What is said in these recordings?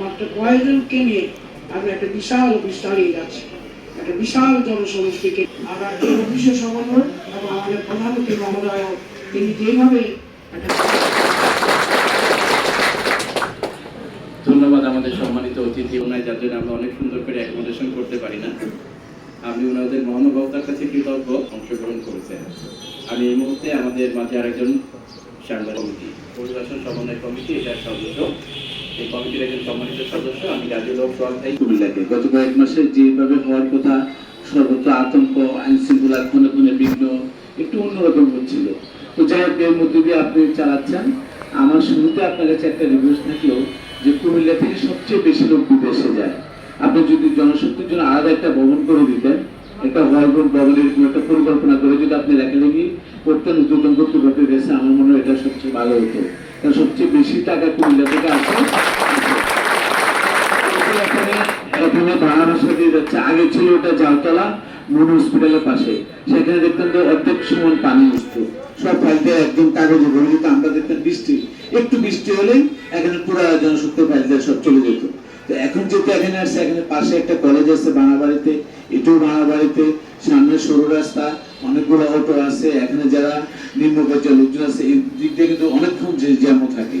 মাত্র কয়েকজনকে নিয়ে আমরা একটা বিশাল যাচ্ছি। একটা বিশাল জনসমষ্টিকে। আমরা অফিসের সমন্বয় এবং আমাদের প্রধানমন্ত্রী মহোদয় তিনি যেভাবে ধন্যবাদ আমাদের সম্মানিত অতিথি। ওনায় যার জন্য আমরা অনেক সুন্দর করে অ্যাকোমোডেশন করতে পারি না। আমি ওনাদের মহানুভবতার কাছে কৃতজ্ঞ, অংশগ্রহণ করেছেন। আমি এই মুহূর্তে আমাদের মাঝে আরেকজন সাংবাদিক। পরিবেশন সমন্বয় কমিটি, এটার সদস্য। আপনি একটা রিভিউজ যদি জনশক্তির জন্য আলাদা একটা ভবন করে দিতেন, একটা হলরুম ভবনের একটা পরিকল্পনা করে যদি আপনি লেখালেখি করতেন উদ্যোতন কর্তৃপক্ষের আমার মনে হয় এটা সবচেয়ে ভালো হতো। সবচেয়ে বেশি টাকা কুমিল্লা থেকে আসে এখানে তো এখন যেহেতু এখানে আসছে পাশে একটা কলেজ আছে বানাবাড়িতে, এটাও বানাবাড়িতে, সামনে সরু রাস্তা, অনেকগুলো অটো আছে। এখানে যারা নিম্ন পর্যায়ের লোকজন আছে, এই দিক দিয়ে কিন্তু অনেকক্ষণ যে জ্যামও থাকে।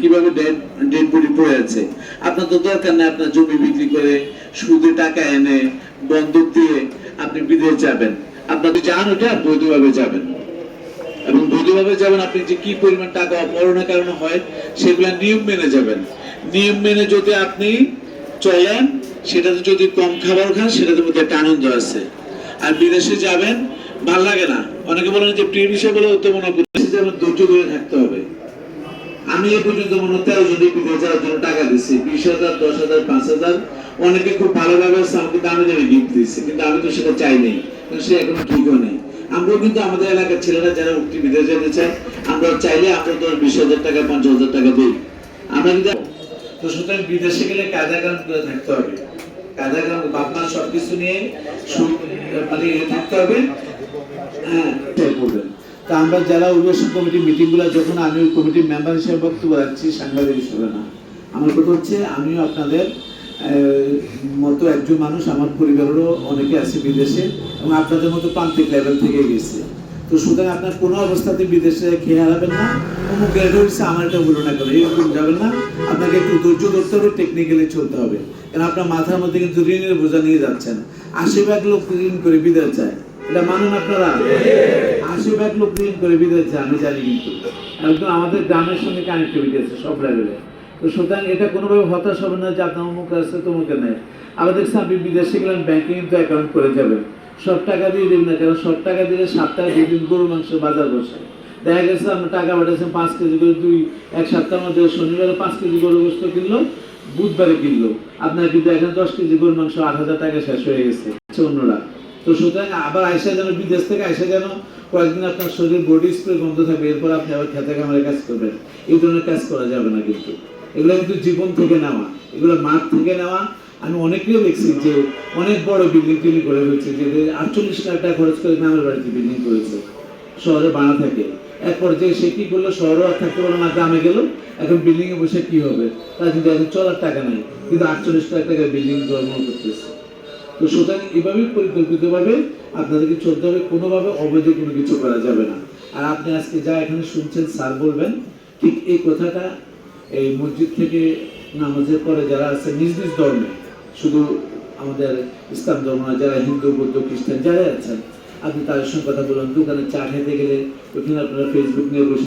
কীভাবে ডেড বডি পড়ে আছে? আপনার তো দরকার নেই আপনার জমি বিক্রি করে, সুদে টাকা এনে বন্ধক দিয়ে আপনি বিদেশ যাবেন। আপনার যান ওটা বৈধভাবে যাবেন। এবং বৈধভাবে যাবেন, আপনি যে কি পরিমাণ টাকা অপহরণের কারণে হয়, সেগুলা নিয়ম মেনে যাবেন। নিয়ম মেনে যদি আপনি চলেন, সেটাতে যদি কম খাবার খান, সেটাতে মধ্যে একটা আনন্দ আছে। আর বিদেশে যাবেন, ভালো লাগে না। অনেকে বলেন যে প্রিয় বিষয় বলে তো মনে করছে যে ধৈর্য ধরে থাকতে হবে। আমি এ পর্যন্ত মনে তেরো জন বিদেশ যাওয়ার জন্য টাকা দিচ্ছি বিশ হাজার দশ হাজার পাঁচ হাজার অনেকে খুব ভালোভাবে আমাকে দামে দামে গিফট দিচ্ছে কিন্তু আমি তো সেটা চাই নাই সে এখন ঠিকও নেই আমরাও কিন্তু আমাদের এলাকার ছেলেরা যারা উঠতি বিদেশ যেতে চায়, আমরা চাইলে আমরা তো বিশ হাজার টাকা, পঞ্চাশ হাজার টাকা দিই। আমরা কিন্তু তো সুতরাং বিদেশে গেলে কাজা কানুন করে থাকতে হবে। কায়দা কানুন বাপমা সবকিছু নিয়ে মানে থাকতে হবে। হ্যাঁ। তা আমরা যারা অভিবাসন কমিটি মিটিংগুলো যখন আমি ওই কমিটির মেম্বার হিসেবে বক্তব্য রাখছি, সাংবাদিক হিসেবে না। আমার কথা হচ্ছে, আমিও আপনাদের মতো একজন মানুষ আমার পরিবারেরও অনেকে আছে বিদেশে এবং আপনাদের মতো প্রান্তিক লেভেল থেকে গেছে। তো সুতরাং আপনার কোনো অবস্থাতে বিদেশে খেয়ে হারাবেন না অমুক গ্রেড হয়েছে আমার এটা বলো না কেন এরকম যাবেন না। আপনাকে একটু ধৈর্য ধরতে হবে টেকনিক্যালি চলতে হবে। কারণ আপনার মাথার মধ্যে কিন্তু ঋণের বোঝা নিয়ে যাচ্ছেন আশি ভাগ লোক ঋণ করে বিদেশ যায়। এটা মানুন আপনারা? আশি ভাগ লোক ঋণ করে বিদেশ আমি জানি কিন্তু। একদম আমাদের গ্রামের সঙ্গে কানেক্টিভিটি আছে সব লেভেলে তো সুতরাং এটা কোনোভাবে হতাশ হবে না যে আপনার অমুক আছে তমুকে নেই আবার দেখছি আপনি বিদেশে গেলেন ব্যাংকে কিন্তু অ্যাকাউন্ট করে যাবেন। সব টাকা দিয়ে দেবেন না কারণ সব টাকা দিলে সাত টাকা দুই দিন গরু মাংস বাজার বসে। দেখা গেছে আপনি টাকা পাঠাচ্ছেন পাঁচ কেজি করে দুই এক সপ্তাহের মধ্যে শনিবারে পাঁচ কেজি গরু গোস্ত কিনলো বুধবারে কিনলো। আপনার কিন্তু এখন দশ কেজি গরুর মাংস আট হাজার টাকা শেষ হয়ে গেছে। আচ্ছা, অন্যরা। তো সুতরাং আবার আইসা যেন, বিদেশ থেকে আইসা যেন কয়েকদিন আপনার শরীর বডি স্প্রে বন্ধ থাকবে, এরপর আপনি আবার খেতে কামারে কাজ করবেন। এই ধরনের কাজ করা যাবে না কিন্তু। এগুলো কিন্তু জীবন থেকে নেওয়া। এগুলো মাঠ থেকে নেওয়া। আমি অনেকেও দেখছি যে অনেক বড় বিল্ডিং টিল্ডিং করে ফেলছে, যে আটচল্লিশ লাখ টাকা খরচ করে গ্রামের বাড়িতে বিল্ডিং করেছে। শহরে বানা থাকে। এক পর্যায়ে সে কি করল, শহরেও আর থাকতে পারল না, গ্রামে গেল। এখন বিল্ডিং এ বসে কি হবে? তার কিন্তু এখন চলার টাকা নাই। কিন্তু আটচল্লিশ লাখ টাকা বিল্ডিং জন্ম করতেছে। তো সুতরাং এভাবেই পরিকল্পিতভাবে আপনাদেরকে চলতে হবে, কোনোভাবে অবৈধ কোনো কিছু করা যাবে না। আর আপনি আজকে যা এখানে শুনছেন, স্যার বলবেন, ঠিক এই কথাটা এই মসজিদ থেকে নামাজের পরে যারা আছে, নিজ নিজ ধর্মে, শুধু আমাদের ইসলাম ধর্ম যারা হিন্দু, বৌদ্ধ, খ্রিস্টান যারা আছেন, আপনি তাদের সঙ্গে কথা বলুন। দোকানে চা খেতে গেলে ওখানে আপনারা ফেসবুক নিয়ে বসে